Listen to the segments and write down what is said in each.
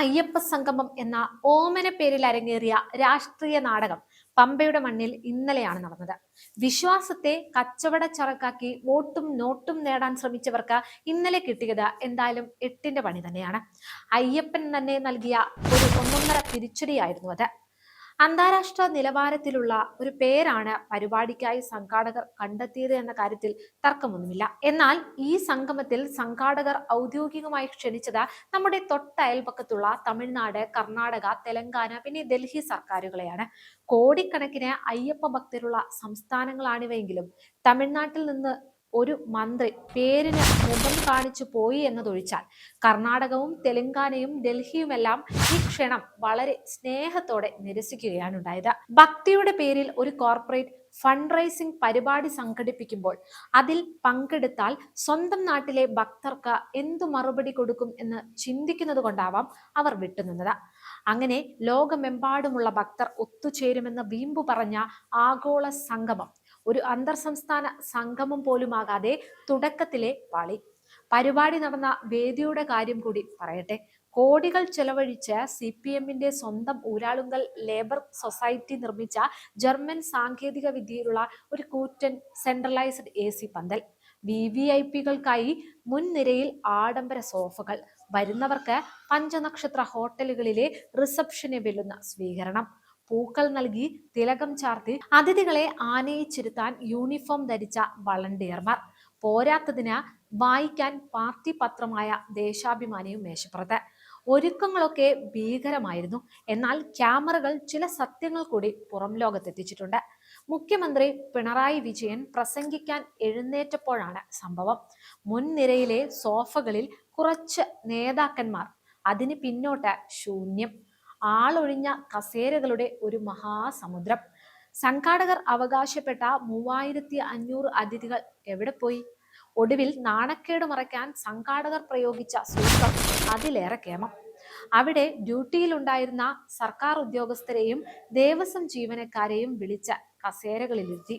അയ്യപ്പ സംഗമം എന്ന ഓമന പേരിൽ അരങ്ങേറിയ രാഷ്ട്രീയ നാടകം പമ്പയുടെ മണ്ണിൽ ഇന്നലെയാണ് നടന്നത്. വിശ്വാസത്തെ കച്ചവട ചറക്കാക്കി വോട്ടും നോട്ടും നേടാൻ ശ്രമിച്ചവർക്ക് ഇന്നലെ കിട്ടിയത് എന്തായാലും എട്ടിന്റെ പണി തന്നെയാണ്. അയ്യപ്പൻ തന്നെ നൽകിയ ഒരു ഒന്നൊന്നര തിരിച്ചടിയായിരുന്നു അത്. അന്താരാഷ്ട്ര നിലവാരത്തിലുള്ള ഒരു പേരാണ് പരിപാടിക്കായി സംഘാടകർ കണ്ടെത്തിയത് എന്ന കാര്യത്തിൽ തർക്കമൊന്നുമില്ല. എന്നാൽ ഈ സംഗമത്തിൽ സംഘാടകർ ഔദ്യോഗികമായി ക്ഷണിച്ചത് നമ്മുടെ തൊട്ടയൽപക്കത്തുള്ള തമിഴ്നാട് കർണാടക തെലങ്കാന പിന്നെ ഡൽഹി സർക്കാരുകളെയാണ്. കോടിക്കണക്കിന് അയ്യപ്പ ഭക്തരുള്ള സംസ്ഥാനങ്ങളാണിവയെങ്കിലും തമിഴ്നാട്ടിൽ നിന്ന് ഒരു മന്ത്രി പേരിന് മുഖം കാണിച്ചു പോയി എന്നതൊഴിച്ചാൽ കർണാടകവും തെലങ്കാനയും ഡൽഹിയുമെല്ലാം ഈ ക്ഷണം വളരെ സ്നേഹത്തോടെ നിരസിക്കുകയാണ് ഉണ്ടായത്. ഭക്തിയുടെ പേരിൽ ഒരു കോർപ്പറേറ്റ് ഫണ്ട് റൈസിംഗ് പരിപാടി സംഘടിപ്പിക്കുമ്പോൾ അതിൽ പങ്കെടുത്താൽ സ്വന്തം നാട്ടിലെ ഭക്തർക്ക് എന്തു മറുപടി കൊടുക്കും എന്ന് ചിന്തിക്കുന്നത് കൊണ്ടാവാം അവർ വിട്ടുനിന്നത്. അങ്ങനെ ലോകമെമ്പാടുമുള്ള ഭക്തർ ഒത്തുചേരുമെന്ന് വീമ്പു പറഞ്ഞ ആഗോള സംഗമം ഒരു അന്തർ സംസ്ഥാന സംഗമം പോലുമാകാതെ തുടക്കത്തിലെ പാളി. പരിപാടി നടന്ന വേദിയുടെ കാര്യം കൂടി പറയട്ടെ. കോടികൾ ചെലവഴിച്ച് സി പി എമ്മിന്റെ സ്വന്തം ഊരാളുങ്കൽ ലേബർ സൊസൈറ്റി നിർമ്മിച്ച ജർമ്മൻ സാങ്കേതിക വിദ്യയിലുള്ള ഒരു കൂറ്റൻ സെൻട്രലൈസ്ഡ് എ സി പന്തൽ. വി വി ഐ പികൾക്കായി മുൻനിരയിൽ ആഡംബര സോഫകൾ. വരുന്നവർക്ക് പഞ്ചനക്ഷത്ര ഹോട്ടലുകളിലെ റിസപ്ഷനെ വെല്ലുന്ന സ്വീകരണം. പൂക്കൾ നൽകി തിലകം ചാർത്തി അതിഥികളെ ആനയിച്ചിരുത്താൻ യൂണിഫോം ധരിച്ച വളണ്ടിയർമാർ പോരാത്തതിന് വായിക്കാൻ പാർട്ടി പത്രമായ ദേശാഭിമാനിയും മേശപ്പുറത്ത് ഒരുക്കങ്ങളൊക്കെ ഭീകരമായിരുന്നു. എന്നാൽ ക്യാമറകൾ ചില സത്യങ്ങൾ കൂടി പുറം ലോകത്തെത്തിച്ചിട്ടുണ്ട്. മുഖ്യമന്ത്രി പിണറായി വിജയൻ പ്രസംഗിക്കാൻ എഴുന്നേറ്റപ്പോഴാണ് സംഭവം. മുൻനിരയിലെ സോഫകളിൽ കുറച്ച് നേതാക്കന്മാർ. അതിന് പിന്നോട്ട് ശൂന്യം. ആളൊഴിഞ്ഞ കസേരകളുടെ ഒരു മഹാസമുദ്രം. സംഘാടകർ അവകാശപ്പെട്ട മൂവായിരത്തി അഞ്ഞൂറ് അതിഥികൾ എവിടെ പോയി? ഒടുവിൽ നാണക്കേട് മറയ്ക്കാൻ സംഘാടകർ പ്രയോഗിച്ച സൂത്രം അതിലേറെ കേമം. അവിടെ ഡ്യൂട്ടിയിലുണ്ടായിരുന്ന സർക്കാർ ഉദ്യോഗസ്ഥരെയും ദേവസ്വം ജീവനക്കാരെയും വിളിച്ച കസേരകളിലിരുത്തി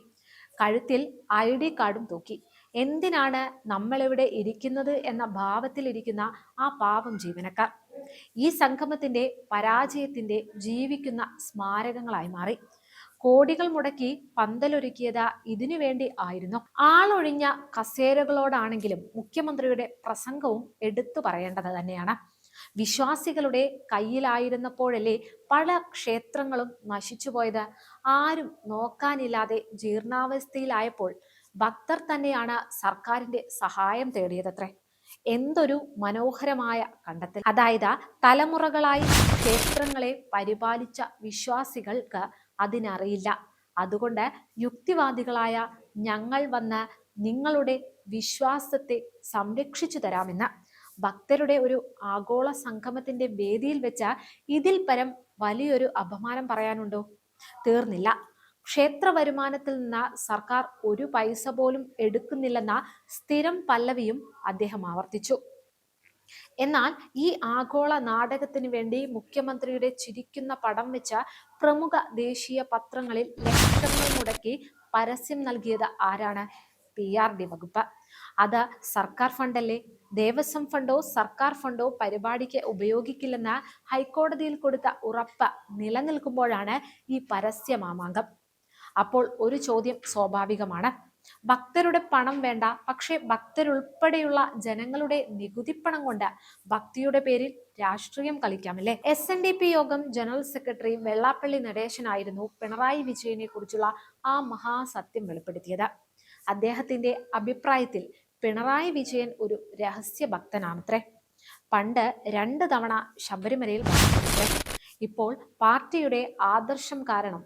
കഴുത്തിൽ ഐ ഡി കാർഡും തൂക്കി. എന്തിനാണ് നമ്മളിവിടെ ഇരിക്കുന്നത് എന്ന ഭാവത്തിലിരിക്കുന്ന ആ പാവം ജീവനക്കാർ. ഈ സംഗമത്തിന്റെ പരാജയത്തിന്റെ ജീവിക്കുന്ന സ്മാരകങ്ങളായി മാറി. കോടികൾ മുടക്കി പന്തലൊരുക്കിയത് ഇതിനു വേണ്ടി ആയിരുന്നു. ആളൊഴിഞ്ഞ കസേരകളോടാണെങ്കിലും മുഖ്യമന്ത്രിയുടെ പ്രസംഗവും എടുത്തു പറയേണ്ടത് തന്നെയാണ്. വിശ്വാസികളുടെ കയ്യിലായിരുന്നപ്പോഴല്ലേ പല ക്ഷേത്രങ്ങളും നശിച്ചുപോയത് ആരും നോക്കാനില്ലാതെ ജീർണാവസ്ഥയിലായപ്പോൾ ഭക്തർ തന്നെയാണ് സർക്കാരിന്റെ സഹായം തേടിയതത്രേ. എന്തൊരു മനോഹരമായ കണ്ടെത്തൽ. അതായത് തലമുറകളായി ക്ഷേത്രങ്ങളെ പരിപാലിച്ച വിശ്വാസികൾക്ക് അതിനറിയില്ല. അതുകൊണ്ട് യുക്തിവാദികളായ ഞങ്ങൾ വന്ന് നിങ്ങളുടെ വിശ്വാസത്തെ സംരക്ഷിച്ചു തരാമെന്ന് ഭക്തരുടെ ഒരു ആഗോള സംഗമത്തിന്റെ വേദിയിൽ വെച്ച ഇതിൽ പരം വലിയൊരു അപമാനം പറയാനുണ്ടോ? തീർന്നില്ല. ക്ഷേത്ര വരുമാനത്തിൽ നിന്ന് സർക്കാർ ഒരു പൈസ പോലും എടുക്കുന്നില്ലെന്ന സ്ഥിരം പല്ലവിയും അദ്ദേഹം ആവർത്തിച്ചു. എന്നാൽ ഈ ആഗോള നാടകത്തിന് വേണ്ടി മുഖ്യമന്ത്രിയുടെ ചിരിക്കുന്ന പടം വെച്ച പ്രമുഖ ദേശീയ പത്രങ്ങളിൽ ലക്ഷങ്ങൾ മുടക്കി പരസ്യം നൽകിയത് ആരാണ്? പി ആർ ഡി വകുപ്പ്. അത് സർക്കാർ ഫണ്ടല്ലേ? ദേവസ്വം ഫണ്ടോ സർക്കാർ ഫണ്ടോ പരിപാടിക്ക് ഉപയോഗിക്കില്ലെന്ന് ഹൈക്കോടതിയിൽ കൊടുത്ത ഉറപ്പ് നിലനിൽക്കുമ്പോഴാണ് ഈ പരസ്യ മാമാങ്കം അപ്പോൾ ഒരു ചോദ്യം സ്വാഭാവികമാണ്. ഭക്തരുടെ പണം വേണ്ട പക്ഷേ ഭക്തരുൾപ്പെടെയുള്ള ജനങ്ങളുടെ നികുതിപ്പണം കൊണ്ട് ഭക്തിയുടെ പേരിൽ രാഷ്ട്രീയം കളിക്കാമല്ലേ എസ് എൻ ഡി പി യോഗം ജനറൽ സെക്രട്ടറി വെള്ളാപ്പള്ളി നടേശനായിരുന്നു പിണറായി വിജയനെ കുറിച്ചുള്ള ആ മഹാസത്യം വെളിപ്പെടുത്തിയത്. അദ്ദേഹത്തിന്റെ അഭിപ്രായത്തിൽ പിണറായി വിജയൻ ഒരു രഹസ്യ ഭക്തനാണത്രേ. പണ്ട് രണ്ട് തവണ ശബരിമലയിൽ ഇപ്പോൾ പാർട്ടിയുടെ ആദർശം കാരണം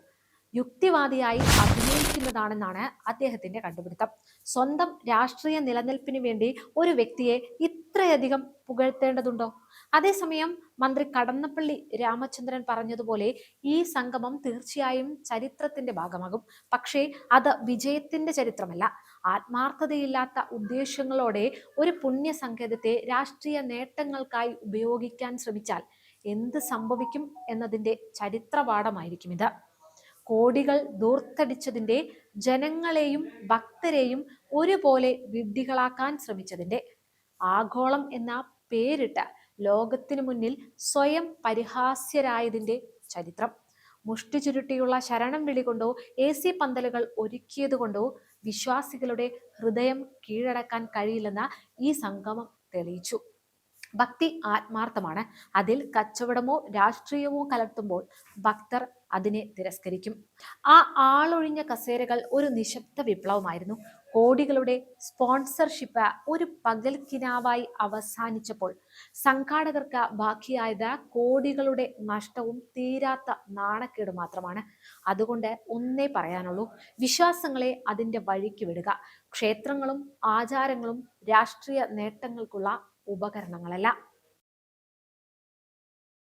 യുക്തിവാദിയായി അഭിനയിക്കുന്നതാണെന്നാണ് അദ്ദേഹത്തിന്റെ കണ്ടുപിടുത്തം. സ്വന്തം രാഷ്ട്രീയ നിലനിൽപ്പിന് വേണ്ടി ഒരു വ്യക്തിയെ ഇത്രയധികം പുകഴ്ത്തേണ്ടതുണ്ടോ? അതേസമയം മന്ത്രി കടന്നപ്പള്ളി രാമചന്ദ്രൻ പറഞ്ഞതുപോലെ ഈ സംഗമം തീർച്ചയായും ചരിത്രത്തിന്റെ ഭാഗമാകും. പക്ഷേ അത് വിജയത്തിന്റെ ചരിത്രമല്ല. ആത്മാർത്ഥതയില്ലാത്ത ഉദ്ദേശങ്ങളോടെ ഒരു പുണ്യ സങ്കേതത്തെ രാഷ്ട്രീയ നേട്ടങ്ങൾക്കായി ഉപയോഗിക്കാൻ ശ്രമിച്ചാൽ എന്ത് സംഭവിക്കും എന്നതിന്റെ ചരിത്രപാഠമായിരിക്കും ഇത്. കോടികൾ ദൂർത്തടിച്ചതിന്റെ ജനങ്ങളെയും ഭക്തരെയും ഒരുപോലെ വിഡ്ഢികളാക്കാൻ ശ്രമിച്ചതിന്റെ ആഗോളം എന്ന പേരിട്ട ലോകത്തിനു മുന്നിൽ സ്വയം പരിഹാസ്യരായതിന്റെ ചരിത്രം. മുഷ്ടി ചുരുട്ടിയുള്ള ശരണം വിളികൊണ്ടോ എ സി പന്തലുകൾ ഒരുക്കിയതുകൊണ്ടോ വിശ്വാസികളുടെ ഹൃദയം കീഴടക്കാൻ കഴിയില്ലെന്ന ഈ സംഗമം തെളിയിച്ചു. ഭക്തി ആത്മാർത്ഥമാണ്. അതിൽ കച്ചവടമോ രാഷ്ട്രീയമോ കലർത്തുമ്പോൾ ഭക്തർ അതിനെ തിരസ്കരിക്കും. ആ ആളൊഴിഞ്ഞ കസേരകൾ ഒരു നിശബ്ദ വിപ്ലവമായിരുന്നു. കോടികളുടെ സ്പോൺസർഷിപ്പ് ഒരു പകൽക്കിനാവായി അവസാനിച്ചപ്പോൾ സംഘാടകർക്ക് ബാക്കിയായത് കോടികളുടെ നഷ്ടവും തീരാത്ത നാണക്കേട് മാത്രമാണ്. അതുകൊണ്ട് ഒന്നേ പറയാനുള്ളൂ വിശ്വാസങ്ങളെ അതിന്റെ വഴിക്ക് വിടുക. ക്ഷേത്രങ്ങളും ആചാരങ്ങളും രാഷ്ട്രീയ നേട്ടങ്ങൾക്കുള്ള ഉപകരണങ്ങളല്ല.